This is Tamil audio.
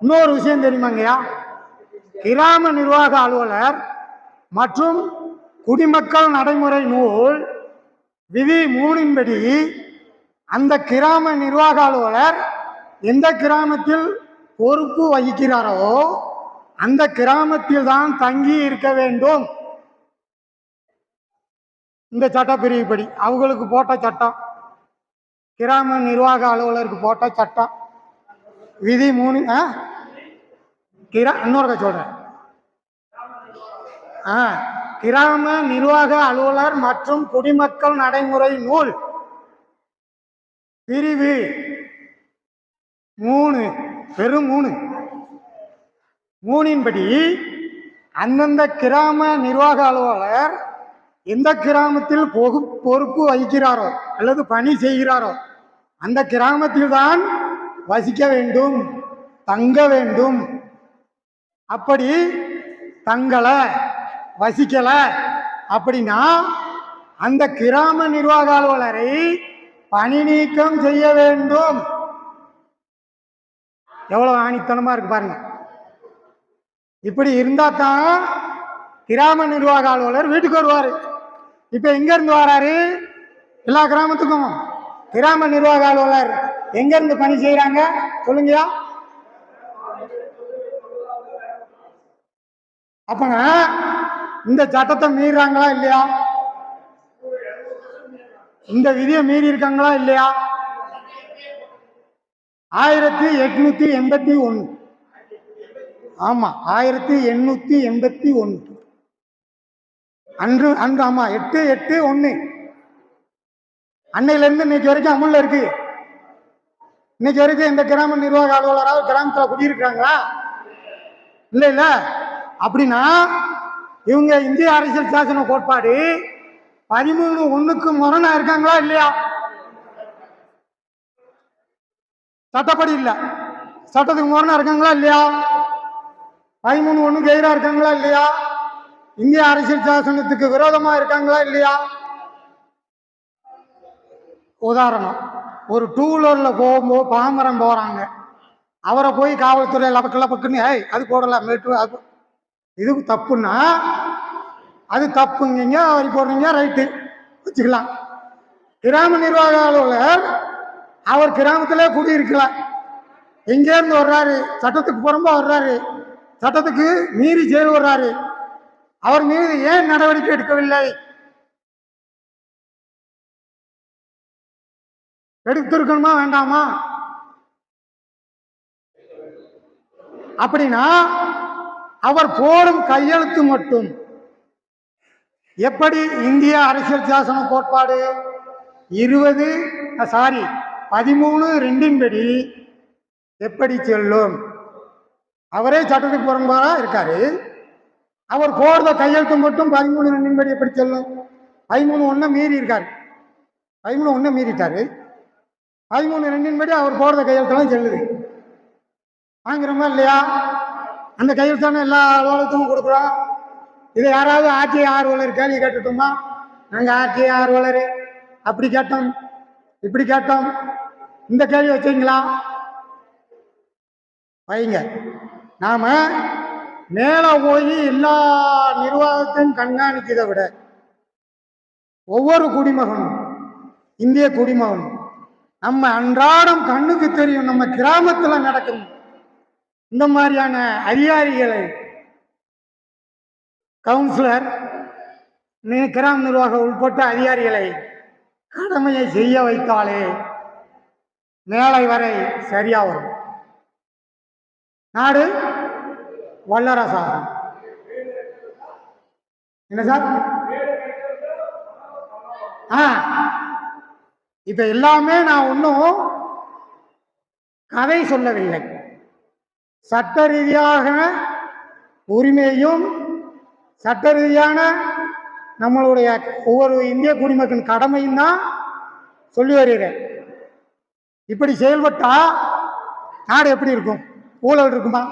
இன்னொரு விஷயம் தெரியுமாங்கய்யா? கிராம நிர்வாக அலுவலர் மற்றும் குடிமக்கள் நடைமுறை நூல் விதி மூணின்படி அந்த கிராம நிர்வாக அலுவலர் எந்த கிராமத்தில் பொறுப்பு வகிக்கிறாரோ அந்த கிராமத்தில் தான் தங்கி இருக்க வேண்டும். இந்த சட்டப்பிரிவுப்படி அவங்களுக்கு போட்ட சட்டம். கிராம நிர்வாக அலுவலருக்கு போட்ட சட்டம். விதி மூணு ஆ? கிரா இன்னொரு சொல்கிறேன் ஆ கிராம நிர்வாக அலுவலர் மற்றும் குடிமக்கள் நடைமுறை நூல். பிரிவு மூணு பெரும் மூணு. மூணின்படி அந்தந்த கிராம நிர்வாக அலுவலர் எந்த கிராமத்தில் பொகு பொறுப்பு வகிக்கிறாரோ அல்லது பணி செய்கிறாரோ அந்த கிராமத்தில் தான் வசிக்க வேண்டும் தங்க வேண்டும். அப்படி தங்கலை வசிக்கலை அப்படின்னா அந்த கிராம நிர்வாக அலுவலரை பணி நீக்கம் செய்ய வேண்டும். எவ்வளவு ஆணித்தனமா இருக்கு பாருங்க. இப்படி இருந்தா தான் கிராம நிர்வாக அலுவலர் வீட்டுக்கு வருவார். இப்ப எங்க இருந்து வராரு? எல்லா கிராமத்துக்கும். கிராம நிர்வாக அலுவலர் எங்க இருந்து பணி செய்யறாங்க சொல்லுங்கயா அப்பனா இந்த சட்டத்தை மீறாங்களா இல்லையா? இந்த விதியை மீறி இருக்காங்களா இல்லையா? ஆயிரத்தி எட்நூத்தி எண்பத்தி ஒன்று. ஆமா ஆயிரத்தி எண்ணூத்தி எண்பத்தி ஒன்று. அன்று அன்று ஆமா எட்டு எட்டு ஒன்று. அன்னையில இருந்து இன்னைக்கு வரைக்கும் அமுல்ல இருக்கு. இன்னைக்கு வரைக்கும் இந்த கிராம நிர்வாக அலுவலராக கிராமத்தில் குடியிருக்காங்களா இல்லை இல்லை. அப்படின்னா இவங்க இந்திய அரசியல் சாசன கோட்பாடு பதிமூணு ஒன்றுக்கு முரணா இருக்காங்களா இல்லையா? சட்டப்படி இல்லை. சட்டத்துக்கு முரணா இருக்காங்களா இல்லையா? பதிமூணு ஒன்றுக்கு எதிராக இருக்காங்களா இல்லையா? இந்திய அரசியல் சாசனத்துக்கு விரோதமாக இருக்காங்களா இல்லையா? உதாரணம். ஒரு டூ வீலரில் போகும்போது பாமரம் போகிறாங்க அவரை போய் காவல்துறை லபக்கு லபக்குன்னு ஏய் அது போடலாம் மேட்டு அது இதுக்கு தப்புன்னா அது தப்புங்க வரி போடுறீங்க ரைட்டு. வச்சுக்கலாம். கிராம நிர்வாக அலுவலர் அவர் கிராமத்திலே குடியிருக்கலாம். எங்கேருந்து வர்றாரு? சட்டத்துக்கு புறம்பா வர்றாரு. சட்டத்துக்கு மீறி ஜெயில் வர்றாரு. அவர் மீது ஏன் நடவடிக்கை எடுக்கவில்லை? எடுத்திருக்கணுமா வேண்டாமா? அப்படின்னா அவர் போடும் கையெழுத்து மட்டும். எப்படி? இந்திய அரசியல் சாசன கோட்பாடு இருபது சாரி பதிமூணு ரெண்டின்படி எப்படி செல்லும்? அவரே சட்டத்துக்கு புறம்பாரா இருக்காரு? அவர் போடுற கையெழுத்து மட்டும் பதிமூணு ரெண்டின்படி எப்படி செல்லும்? பதிமூணு ஒன்றை மீறி இருக்காரு. பதிமூணு ஒன்றை மீறிட்டாரு. பதிமூணு ரெண்டின்படி அவர் போடுற கையெழுத்தெல்லாம் செல்லுது. வாங்குறோமா இல்லையா? அந்த கையெழுத்தான எல்லா அலுவலகத்துக்கும் கொடுக்குறோம். இதை யாராவது ஆட்சி ஆர்வலர் கேள்வி கேட்டுட்டோமா? நாங்கள் ஆட்சி ஆர்வலர் அப்படி கேட்டோம். இப்படி கேட்டோம். இந்த கேள்வி வச்சீங்களா? வைங்க. நாம மேலே போய் எல்லா நிர்வாகத்தையும் கண்காணிக்கிறதை விட ஒவ்வொரு குடிமகனும் இந்திய குடிமகனும் நம்ம அன்றாடம் கண்ணுக்கு தெரியும் நம்ம கிராமத்தில் நடக்கும் இந்த மாதிரியான அதிகாரிகளை. கவுன்சிலர் கிராம நிர்வாகம் உட்பட்ட அதிகாரிகளை கடமையை செய்ய வைத்தாலே மேலை வரை சரியா வரும். நாடு வல்லரசாகும். என்ன சார்? ஆ. இப்ப எல்லாமே நான் ஒன்றும் கதை சொல்லவில்லை. சட்ட ரீதியாக உரிமையும் சட்ட ரீதியான நம்மளுடைய ஒவ்வொரு இந்திய குடிமக்களின் கடமையும் தான் சொல்லி வருகிறேன். இப்படி செயல்பட்டா நாடு எப்படி இருக்கும்? ஊழல் இருக்குமா?